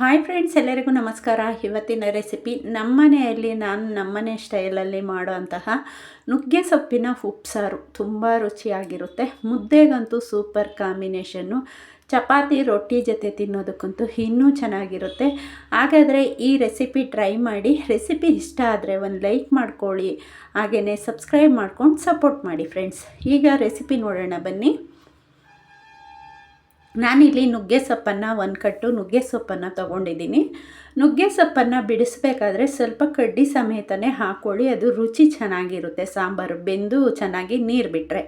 Hi friends ಎಲ್ಲರಿಗೂ ನಮಸ್ಕಾರ. ಇವತ್ತಿನ ರೆಸಿಪಿ ನಮ್ಮನೆಯಲ್ಲಿ ನಾನು ನಮ್ಮನೆ ಸ್ಟೈಲಲ್ಲಿ ಮಾಡುವಂತಹ ನುಗ್ಗೆ ಸೊಪ್ಪಿನ ಉಪ್ಸಾರು ತುಂಬ ರುಚಿಯಾಗಿರುತ್ತೆ. ಮುದ್ದೆಗಂತೂ ಸೂಪರ್ ಕಾಂಬಿನೇಷನ್ನು ಚಪಾತಿ, ರೊಟ್ಟಿ ಜೊತೆ ತಿನ್ನೋದಕ್ಕಂತೂ ಇನ್ನೂ ಚೆನ್ನಾಗಿರುತ್ತೆ. ಹಾಗಾದರೆ ಈ ರೆಸಿಪಿ ಟ್ರೈ ಮಾಡಿ. ರೆಸಿಪಿ ಇಷ್ಟ ಆದರೆ ಒಂದು ಲೈಕ್ ಮಾಡ್ಕೊಳ್ಳಿ. ಹಾಗೆಯೇ ಸಬ್ಸ್ಕ್ರೈಬ್ ಮಾಡ್ಕೊಂಡು ಸಪೋರ್ಟ್ ಮಾಡಿ ಫ್ರೆಂಡ್ಸ್ ಈಗ ರೆಸಿಪಿ ನೋಡೋಣ ಬನ್ನಿ. ನಾನಿಲ್ಲಿ ನುಗ್ಗೆ ಸೊಪ್ಪನ್ನು ಒಂದು ಕಟ್ಟು ನುಗ್ಗೆ ಸೊಪ್ಪನ್ನು ತೊಗೊಂಡಿದ್ದೀನಿ. ನುಗ್ಗೆ ಸೊಪ್ಪನ್ನು ಬಿಡಿಸ್ಬೇಕಾದ್ರೆ ಸ್ವಲ್ಪ ಕಡ್ಡಿ ಸಮೇತನೇ ಹಾಕ್ಕೊಳ್ಳಿ ಅದು ರುಚಿ ಚೆನ್ನಾಗಿರುತ್ತೆ. ಸಾಂಬಾರು ಬೆಂದು ಚೆನ್ನಾಗಿ ನೀರು ಬಿಟ್ಟರೆ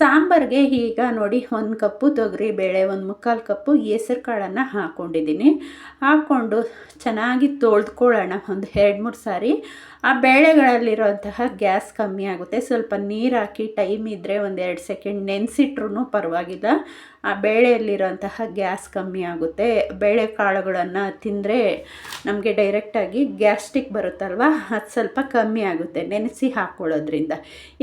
ಸಾಂಬಾರಿಗೆ ಈಗ ನೋಡಿ ಒಂದು ಕಪ್ಪು ತೊಗರಿ ಬೇಳೆ, ಒಂದು ಮುಕ್ಕಾಲು ಕಪ್ಪು ಹೆಸರು ಕಾಳನ್ನು ಹಾಕ್ಕೊಂಡಿದ್ದೀನಿ ಹಾಕ್ಕೊಂಡು ಚೆನ್ನಾಗಿ ತೊಳೆದ್ಕೊಳ್ಳೋಣ, ಒಂದು ಎರಡು ಮೂರು ಸಾರಿ. ಆ ಬೇಳೆಗಳಲ್ಲಿರುವಂತಹ ಗ್ಯಾಸ್ ಕಮ್ಮಿ ಆಗುತ್ತೆ. ಸ್ವಲ್ಪ ನೀರು ಹಾಕಿ ಟೈಮ್ ಇದ್ದರೆ ಒಂದೆರಡು ಸೆಕೆಂಡ್ ನೆನೆಸಿಟ್ರೂ ಪರವಾಗಿಲ್ಲ. ಆ ಬೇಳೆಯಲ್ಲಿರೋಂತಹ ಗ್ಯಾಸ್ ಕಮ್ಮಿ ಆಗುತ್ತೆ. ಬೇಳೆ ಕಾಳುಗಳನ್ನು ತಿಂದರೆ ನಮಗೆ ಡೈರೆಕ್ಟಾಗಿ ಗ್ಯಾಸ್ಟಿಕ್ ಬರುತ್ತಲ್ವ? ಅದು ಸ್ವಲ್ಪ ಕಮ್ಮಿ ಆಗುತ್ತೆ ನೆನೆಸಿ ಹಾಕ್ಕೊಳ್ಳೋದ್ರಿಂದ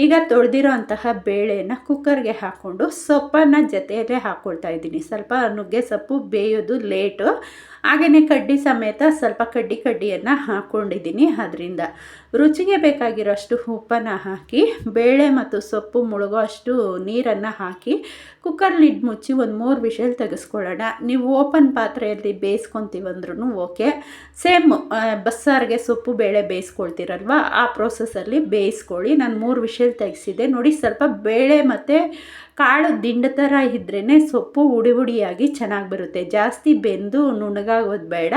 ಈಗ ತೊಳೆದಿರೋ ಅಂತಹ ಬೇಳೆನ ಕುಕ್ಕರ್ಗೆ ಹಾಕ್ಕೊಂಡು ಸೊಪ್ಪನ್ನು ಜೊತೆಯಲ್ಲೇ ಹಾಕ್ಕೊಳ್ತಾ ಇದ್ದೀನಿ. ಸ್ವಲ್ಪ ನುಗ್ಗೆ ಸೊಪ್ಪು ಬೇಯೋದು ಲೇಟು. ಹಾಗೆಯೇ ಕಡ್ಡಿ ಸಮೇತ ಸ್ವಲ್ಪ ಕಡ್ಡಿ ಕಡ್ಡಿಯನ್ನು ಹಾಕ್ಕೊಂಡಿದ್ದೀನಿ ಅದರಿಂದ ರುಚಿಗೆ ಬೇಕಾಗಿರೋಷ್ಟು ಉಪ್ಪನ್ನು ಹಾಕಿ, ಬೇಳೆ ಮತ್ತು ಸೊಪ್ಪು ಮುಳುಗೋ ಅಷ್ಟು ನೀರನ್ನು ಹಾಕಿ ಕುಕ್ಕರ್ ಲಿಡ್ ಮುಚ್ಚಿ ಒಂದು ಮೂರು ವಿಷಲ್ ತೆಗೆಸ್ಕೊಳ್ಳೋಣ. ನೀವು ಓಪನ್ ಪಾತ್ರೆಯಲ್ಲಿ ಬೇಯಿಸ್ಕೊತೀವಂದ್ರೂ ಓಕೆ. ಸೇಮ್ ಬಸ್ಸಾರಿಗೆ ಸೊಪ್ಪು, ಬೇಳೆ ಬೇಯಿಸ್ಕೊಳ್ತೀರಲ್ವ, ಆ ಪ್ರೋಸೆಸ್ಸಲ್ಲಿ ಬೇಯಿಸ್ಕೊಳ್ಳಿ. ನಾನು ಮೂರು ವಿಷಲ್ ತೆಗೆಸಿದೆ ನೋಡಿ ಸ್ವಲ್ಪ ಬೇಳೆ ಮತ್ತು ಕಾಳು ದಿಂಡ ಥರ ಇದ್ರೇ ಸೊಪ್ಪು ಉಡಿ ಉಡಿಯಾಗಿ ಚೆನ್ನಾಗಿ ಬರುತ್ತೆ. ಜಾಸ್ತಿ ಬೆಂದು ನುಣಗಾಗೋದು ಬೇಡ.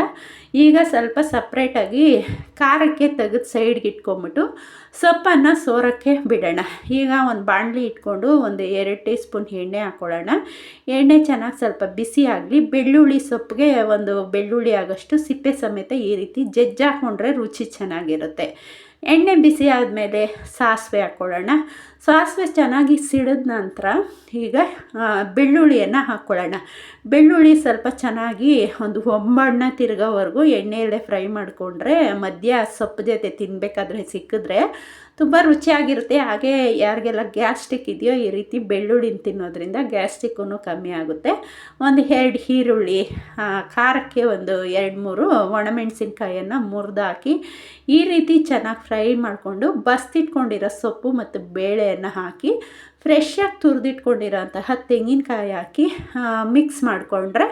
ಈಗ ಸ್ವಲ್ಪ ಸಪ್ರೇಟಾಗಿ ಖಾರಕ್ಕೆ ತೆಗೆದು ಸೈಡ್ಗೆ ಇಟ್ಕೊಂಬಿಟ್ಟು ಸೊಪ್ಪನ್ನು ಸೋರೋಕ್ಕೆ ಬಿಡೋಣ. ಈಗ ಒಂದು ಬಾಣಲಿ ಇಟ್ಕೊಂಡು ಒಂದು ಎರಡು ಟೀ ಸ್ಪೂನ್ ಎಣ್ಣೆ ಹಾಕ್ಕೊಳ್ಳೋಣ ಎಣ್ಣೆ ಚೆನ್ನಾಗಿ ಸ್ವಲ್ಪ ಬಿಸಿ ಆಗಲಿ, ಬೆಳ್ಳುಳ್ಳಿ ಸೊಪ್ಪಿಗೆ ಒಂದು ಬೆಳ್ಳುಳ್ಳಿ ಆಗೋಷ್ಟು ಸಿಪ್ಪೆ ಸಮೇತ ಈ ರೀತಿ ಜಜ್ಜಾಕೊಂಡ್ರೆ ರುಚಿ ಚೆನ್ನಾಗಿರುತ್ತೆ. ಎಣ್ಣೆ ಬಿಸಿ ಆದಮೇಲೆ ಸಾಸಿವೆ ಹಾಕ್ಕೊಳ್ಳೋಣ. ಸಾಸಿವೆ ಚೆನ್ನಾಗಿ ಸಿಡಿದ ನಂತರ ಈಗ ಬೆಳ್ಳುಳ್ಳಿಯನ್ನು ಹಾಕ್ಕೊಳ್ಳೋಣ. ಬೆಳ್ಳುಳ್ಳಿ ಸ್ವಲ್ಪ ಚೆನ್ನಾಗಿ ಒಂದು ಒಂಬಣ್ಣ ತಿರ್ಗೋವರೆಗೂ ಎಣ್ಣೆಯಲ್ಲೇ ಫ್ರೈ ಮಾಡಿಕೊಂಡ್ರೆ ಮಧ್ಯ ಸೊಪ್ಪು ಜೊತೆ ತಿನ್ನಬೇಕಾದ್ರೆ ಸಿಕ್ಕಿದ್ರೆ ತುಂಬ ರುಚಿಯಾಗಿರುತ್ತೆ. ಹಾಗೆ ಯಾರಿಗೆಲ್ಲ ಗ್ಯಾಸ್ಟಿಕ್ ಇದೆಯೋ ಈ ರೀತಿ ಬೆಳ್ಳುಳ್ಳಿನ ತಿನ್ನೋದ್ರಿಂದ ಗ್ಯಾಸ್ಟಿಕ್ಕೂ ಕಮ್ಮಿ ಆಗುತ್ತೆ. ಒಂದು ಎರಡು ಈರುಳ್ಳಿ ಖಾರಕ್ಕೆ ಒಂದು ಎರಡು ಮೂರು ಒಣಮೆಣಸಿನ್ಕಾಯನ್ನು ಮುರಿದಾಕಿ ಈ ರೀತಿ ಚೆನ್ನಾಗಿ ಫ್ರೈ ಮಾಡಿಕೊಂಡು ಬಸ್ತಿಟ್ಕೊಂಡಿರೋ ಸೊಪ್ಪು ಮತ್ತು ಬೇಳೆಯನ್ನು ಹಾಕಿ ಫ್ರೆಶ್ಶಾಗಿ ತುರಿದಿಟ್ಕೊಂಡಿರೋಂತಹ ತೆಂಗಿನಕಾಯಿ ಹಾಕಿ ಮಿಕ್ಸ್ ಮಾಡಿಕೊಂಡ್ರೆ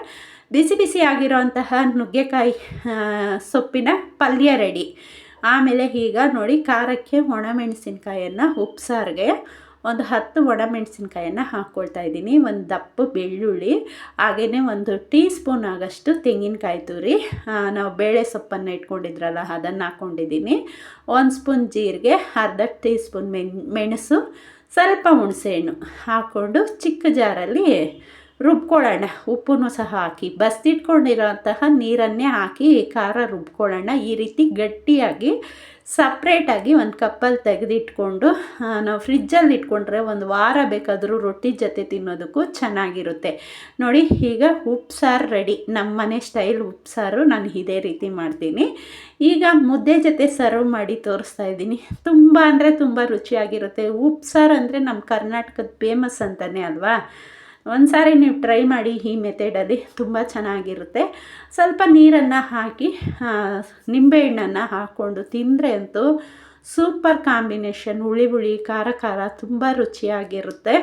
ಬಿಸಿ ಬಿಸಿ ಆಗಿರೋಂತಹ ನುಗ್ಗೆಕಾಯಿ ಸೊಪ್ಪಿನ ಪಲ್ಯ ರೆಡಿ. ಆಮೇಲೆ ಈಗ ನೋಡಿ ಖಾರಕ್ಕೆ ಒಣಮೆಣಸಿನ್ಕಾಯನ್ನು ಉಪ್ಸಾರಿಗೆ ಒಂದು ಹತ್ತು ಒಣಮೆಣಸಿನ್ಕಾಯನ್ನು ಹಾಕ್ಕೊಳ್ತಾ ಇದ್ದೀನಿ. ಒಂದು ದಪ್ಪ ಬೆಳ್ಳುಳ್ಳಿ ಹಾಗೆಯೇ ಒಂದು ಟೀ ಸ್ಪೂನ್ ಆಗಷ್ಟು ತೆಂಗಿನಕಾಯಿ ತುರಿ ನಾವು ಬೇಳೆ ಸೊಪ್ಪನ್ನು ಇಟ್ಕೊಂಡಿದ್ರಲ್ಲ ಅದನ್ನು ಹಾಕ್ಕೊಂಡಿದ್ದೀನಿ ಒಂದು ಸ್ಪೂನ್ ಜೀರಿಗೆ, ಅರ್ಧ ಟೀ ಸ್ಪೂನ್ ಮೆಣ್, ಮೆಣಸು, ಸ್ವಲ್ಪ ಹುಣಸೆಹಣ್ಣು ಹಾಕ್ಕೊಂಡು ಚಿಕ್ಕ ಜಾರಲ್ಲಿ ರುಬ್ಕೊಳ್ಳೋಣ. ಉಪ್ಪನ್ನು ಸಹ ಹಾಕಿ. ಬಸ್ತಿಟ್ಕೊಂಡಿರೋಂತಹ ನೀರನ್ನೇ ಹಾಕಿ ಖಾರ ರುಬ್ಕೊಳ್ಳೋಣ. ಈ ರೀತಿ ಗಟ್ಟಿಯಾಗಿ, ಸಪ್ರೇಟಾಗಿ ಒಂದು ಕಪ್ಪಲ್ಲಿ ತೆಗೆದಿಟ್ಕೊಂಡು ನಾವು ಫ್ರಿಜ್ಜಲ್ಲಿ ಇಟ್ಕೊಂಡ್ರೆ ಒಂದು ವಾರ ಬೇಕಾದರೂ ರೊಟ್ಟಿ ಜೊತೆ ತಿನ್ನೋದಕ್ಕೂ ಚೆನ್ನಾಗಿರುತ್ತೆ. ನೋಡಿ, ಈಗ ಉಪ್ಸಾರು ರೆಡಿ. ನಮ್ಮ ಮನೆ ಸ್ಟೈಲ್ ಉಪ್ಸಾರು ನಾನು ಇದೇ ರೀತಿ ಮಾಡ್ತೀನಿ. ಈಗ ಮುದ್ದೆ ಜೊತೆ ಸರ್ವ್ ಮಾಡಿ ತೋರಿಸ್ತಾ ಇದ್ದೀನಿ. ತುಂಬ ಅಂದರೆ ತುಂಬ ರುಚಿಯಾಗಿರುತ್ತೆ. ಉಪ್ಸಾರು ಅಂದರೆ ನಮ್ಮ ಕರ್ನಾಟಕದ ಫೇಮಸ್ ಅಂತಲೇ ಅಲ್ವಾ? ಒಂದು ಸಾರಿ ನೀವು ಟ್ರೈ ಮಾಡಿ ಈ ಮೆಥಡಲ್ಲಿ ತುಂಬ ಚೆನ್ನಾಗಿರುತ್ತೆ. ಸ್ವಲ್ಪ ನೀರನ್ನು ಹಾಕಿ ನಿಂಬೆಹಣ್ಣನ್ನು ಹಾಕ್ಕೊಂಡು ತಿಂದರೆ ಅಂತೂ ಸೂಪರ್ ಕಾಂಬಿನೇಷನ್ ಹುಳಿ ಹುಳಿ, ಖಾರ ಖಾರ ತುಂಬ ರುಚಿಯಾಗಿರುತ್ತೆ.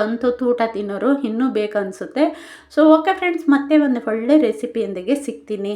ಒಂದು ಊಟ ತಿನ್ನೋರು ಇನ್ನೂ ಬೇಕನ್ಸುತ್ತೆ. ಸೊ ಓಕೆ ಫ್ರೆಂಡ್ಸ್ ಮತ್ತೆ ಒಂದು ಒಳ್ಳೆ ರೆಸಿಪಿಯೊಂದಿಗೆ ಸಿಗ್ತೀನಿ.